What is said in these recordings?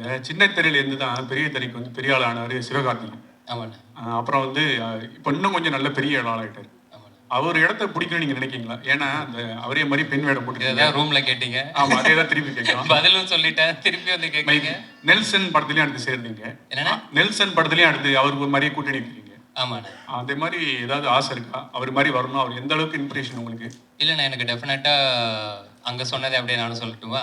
இந்த சின்ன திரையில இருந்து தான் பெரிய திரைக்கு வந்து பெரிய ஆள் ஆனாரு சிவகார்த்திகேயன். ஆமாண்ணே. அப்புறம் வந்து இப்போ இன்னும் கொஞ்சம் நல்ல பெரிய ஆள் ஆகிட்டாரு அவர் இடத்த பிடிக்கணும்னு நீங்க நினைக்கிறீங்களா ஏன்னா அந்த அவரே மாதிரி பெண் வேடம் போட்டு ரூம்ல கேட்டீங்க. ஆமா அதே தான் திருப்பி கேட்கலாம் பதிலும் சொல்லிட்டேன் திருப்பி வந்து கேட்குறீங்க நெல்சன் படத்துலயும் அடுத்து சேர்ந்தீங்க. என்னண்ணே? நெல்சன் படத்துலயும் அடுத்து அவருக்கு மாதிரியே கூட்டணி இருக்கீங்க ஆமாண்ணே. அதே மாதிரி ஏதாவது ஆசை இருக்கா? அவர் மாதிரி வரணும்? அவர் எந்த அளவுக்கு இன்ஸ்பிரேஷன் உங்களுக்கு? இல்லைண்ணே எனக்கு டெஃபினட்டாக அங்கே சொன்னதை அப்படியே நானும் சொல்லட்டுமா?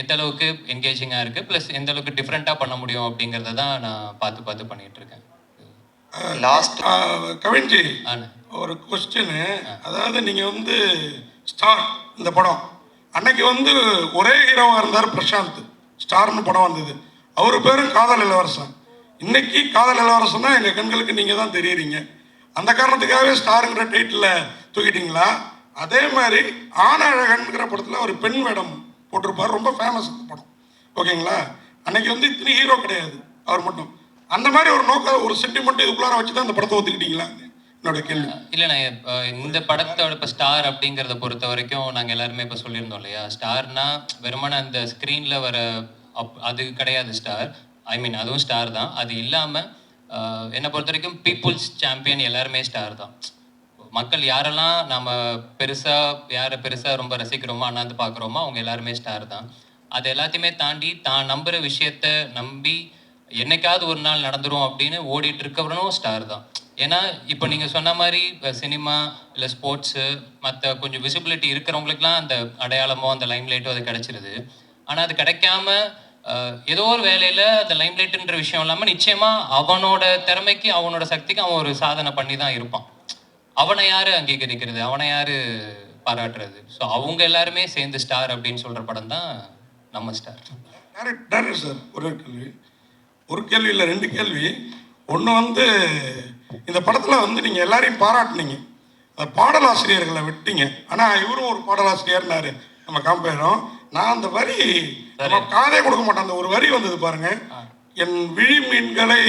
எந்த அளவுக்கு என்கேஜிங்காக இருக்குது ப்ளஸ் எந்த அளவுக்கு டிஃப்ரெண்ட்டாக பண்ண முடியும் அப்படிங்கிறத தான் நான் பார்த்து பார்த்து பண்ணிகிட்டு இருக்கேன். லாஸ்ட் கவின்ஜி ஆண்ணே ஒரு கொஸ்டின் அதாவது நீங்க வந்து ஸ்டார் இந்த படம். அன்னைக்கு வந்து ஒரே ஹீரோவா இருந்தார் பிரசாந்த். ஸ்டார்னு படம் வந்தது. அவர் பேரும் காதல் இளவரசன். இன்னைக்கு காதல் இளவரசன் தான் எங்க கண்களுக்கு நீங்க தான் தெரியுறீங்க. அந்த காரணத்துக்காகவே ஸ்டாருங்கிற டைட்டில் தூக்கிட்டீங்களா? அதே மாதிரி ஆனழகன்கிற படத்துல ஒரு பெண் வேடம் போட்டிருப்பார். ரொம்ப ஃபேமஸ் அந்த படம். ஓகேங்களா? அன்னைக்கு வந்து இத்தனை ஹீரோ கிடையாது. அவர் மட்டும். அந்த மாதிரி ஒரு நோக்கம் ஒரு சென்டிமெண்ட் இதுக்குள்ளார வச்சு தான் அந்த படத்தை ஒத்துக்கிட்டீங்களா என்னோட கேள்வி. இல்லைண்ணா இந்த படத்தோட இப்போ ஸ்டார் அப்படிங்கிறத பொறுத்த வரைக்கும் நாங்கள் எல்லாருமே இப்போ சொல்லியிருந்தோம் இல்லையா? ஸ்டார்னா வெறுமான அந்த ஸ்க்ரீனில் வர அப் அது கிடையாது ஸ்டார் ஐ மீன் அதுவும் ஸ்டார் தான். அது இல்லாமல் என்னை பொறுத்த வரைக்கும் பீப்புள்ஸ் சாம்பியன் எல்லாருமே ஸ்டார் தான். மக்கள் யாரெல்லாம் நம்ம பெருசாக யாரை பெருசாக ரொம்ப ரசிக்கிறோமோ அண்ணாந்து பார்க்குறோமோ அவங்க எல்லாருமே ஸ்டார் தான். அது எல்லாத்தையுமே தாண்டி தான் நம்புகிற விஷயத்த நம்பி என்னைக்காவது ஒரு நாள் நடந்துரும் அப்படின்னு ஓடிட்டு இருக்கவனும் ஸ்டார் தான். ஏன்னா இப்போ நீங்கள் சொன்ன மாதிரி சினிமா இல்லை ஸ்போர்ட்ஸு மற்ற கொஞ்சம் விசிபிலிட்டி இருக்கிறவங்களுக்குலாம் அந்த அடையாளமோ அந்த லைம்லைட்டோ அது கிடச்சிருது. ஆனால் அது கிடைக்காம ஏதோ ஒரு வேலையில் அந்த லைம்லைட்டுன்ற விஷயம் இல்லாமல் நிச்சயமாக அவனோட திறமைக்கு அவனோட சக்திக்கு அவன் ஒரு சாதனை பண்ணி தான் இருப்பான். அவனை யாரு அங்கீகரிக்கிறது? அவனை யாரு பாராட்டுறது? ஸோ அவங்க எல்லாருமே சேர்ந்து ஸ்டார் அப்படின்னு சொல்ற படம் தான் நம்ம ஸ்டார் டேரக்ட் டேரக்டர் சார் ஒரே கேள்வி. ஒரு கேள்வி இல்லை ரெண்டு கேள்வி. ஒன்று வந்து இந்த படத்தில் வந்து நீங்கள் எல்லாரையும் பாராட்டுனீங்க. அந்த பாடலாசிரியர்களை விட்டீங்க. ஆனால் இவரும் ஒரு பாடலாசிரியர்னாரு. நம்ம காம்பேரும் நான் அந்த வரி நம்ம காதே கொடுக்க மாட்டேன். அந்த ஒரு வரி வந்தது பாருங்க. என் விழி மீன்களை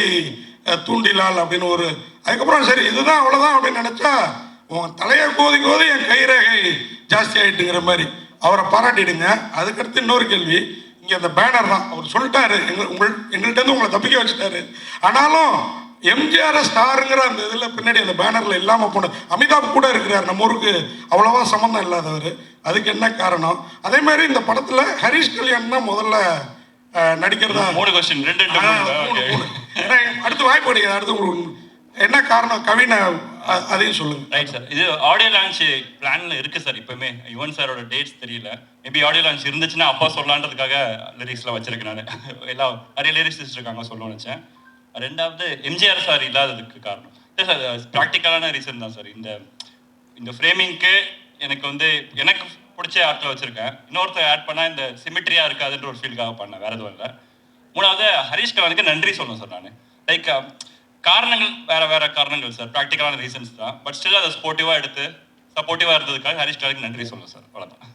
தூண்டிலால் அப்படின்னு ஒரு அதுக்கப்புறம் சரி இதுதான் அவ்வளோதான் அப்படின்னு நினச்சா உன் தலையை கோதி கோதி என் கைரேகை ஜாஸ்தி ஆயிட்டுங்கிற மாதிரி. அவரை பாராட்டிடுங்க. அதுக்கடுத்து இன்னொரு கேள்வி. இங்கே அந்த பேனர் தான். அவர் சொல்லிட்டாரு. எங்க உங்கள் எங்கள்கிட்ட உங்களை தப்பிக்க வச்சுட்டாரு. ஆனாலும் எம்ஜிஆர் ஸ்டாருங்கிற அந்த இதில் பின்னாடி அந்த பேனரில் இல்லாமல் போன அமிதாப் கூட இருக்கிறார். நம்ம ஊருக்கு அவ்வளோவா சம்மந்தம் இல்லாதவர். அதுக்கு என்ன காரணம்? அதே மாதிரி இந்த படத்தில் ஹரிஷ் கல்யாண் தான் முதல்ல நடிக்கிறதா? மூணு கொஸ்டின் ரெண்டு மூணு. அடுத்து வாய்ப்பு கிடைக்காது அடுத்து உங்களுக்கு என்ன காரணம் கவினை அதையும் சொல்லுங்க. ரைட் சார் இது ஆடியோ லான்ச் பிளான்ல இருக்கு சார் இப்பவுமே. யுவன் சாரோட டேட்ஸ் தெரியல. மேபி ஆடியோ லான்ச் இருந்துச்சுன்னா அப்பா சொல்லலான்றதுக்காக லிரிக்ஸ்லாம் வச்சிருக்கேன் நான். எல்லாம் நிறைய லிரிக்ஸ் இருக்காங்க சொல்லணும்னு நினச்சேன். ரெண்டாவது எம்ஜிஆர் சார் இல்லாததுக்கு காரணம். இல்லை சார் ப்ராக்டிக்கலான ரீசன் தான் சார் இந்த இந்த ஃப்ரேமிங்க்கு எனக்கு வந்து எனக்கு பிடிச்ச ஆர்ட்டில் வச்சிருக்கேன். இன்னொருத்தர் ஆட் பண்ணால் இந்த சிமிட்ரியா இருக்காதுன்ற ஒரு ஃபீல்காக பண்ணேன். வேற எதுவும் இல்லை. மூணாவது ஹரிஷ் கலானுக்கு நன்றி சொல்லணும் சார் நான். லைக் காரணங்கள் வேற வேற காரணங்கள் சார். ப்ராக்டிக்கலான ரீசன்ஸ் தான். பட் ஸ்டில் அதை ஸ்போர்ட்டிவாக எடுத்து சப்போர்ட்டிவாக இருந்ததுக்காக ஹரிஷ் கலானுக்கு நன்றி சொல்லணும் சார். அவ்வளோதான்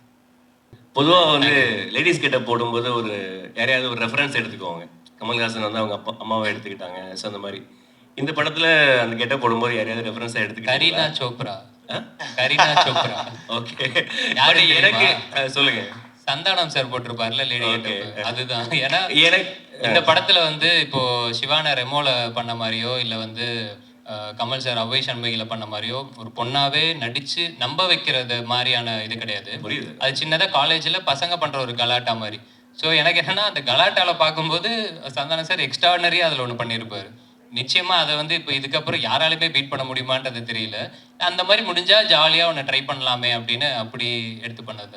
பொதுவாக வந்து லேடிஸ் கிட்ட போடும்போது ஒரு யாரையாவது ஒரு ரெஃபரன்ஸ் எடுத்துக்குவாங்க. கமல்ஹாசன் வந்து அவங்க அப்பா அம்மாவை எடுத்துக்கிட்டாங்க. ஸோ அந்த மாதிரி. இந்த படத்துல அந்த கெட்ட போடும்போது யாரையாவது ரெஃபரன்ஸாக கரீனா எடுத்துக்கிட்டீங்களா? சோப்ரா. கரீனா சோப்ரா. ஓகே எனக்கு சொல்லுங்க. சந்தானம் சார் போட்டிருப்பார்ல லேடி. அதுதான். ஏன்னா எனக்கு இந்த படத்துல வந்து இப்போ சிவான ரெமோல பண்ண மாதிரியோ இல்ல வந்து கமல் சார் அவ்வை சண்முகில பண்ண மாதிரியோ ஒரு பொண்ணாவே நடிச்சு நம்ப வைக்கிறது மாதிரியான இது கிடையாது. புரியுது. அது சின்னதா காலேஜ்ல பசங்க பண்ற ஒரு கலாட்டா மாதிரி. ஸோ எனக்கு என்னன்னா அந்த கலாட்டால பார்க்கும்போது சந்தானம் சார் எக்ஸ்ட்ராடனரியா அதுல ஒன்று பண்ணியிருப்பாரு நிச்சயமா அதை வந்து இப்போ இதுக்கப்புறம் யாராலுமே பீட் பண்ண முடியுமான்றது தெரியல. அந்த மாதிரி முடிஞ்சா ஜாலியா ஒன்று ட்ரை பண்ணலாமே அப்படின்னு அப்படி எடுத்து பண்ணது.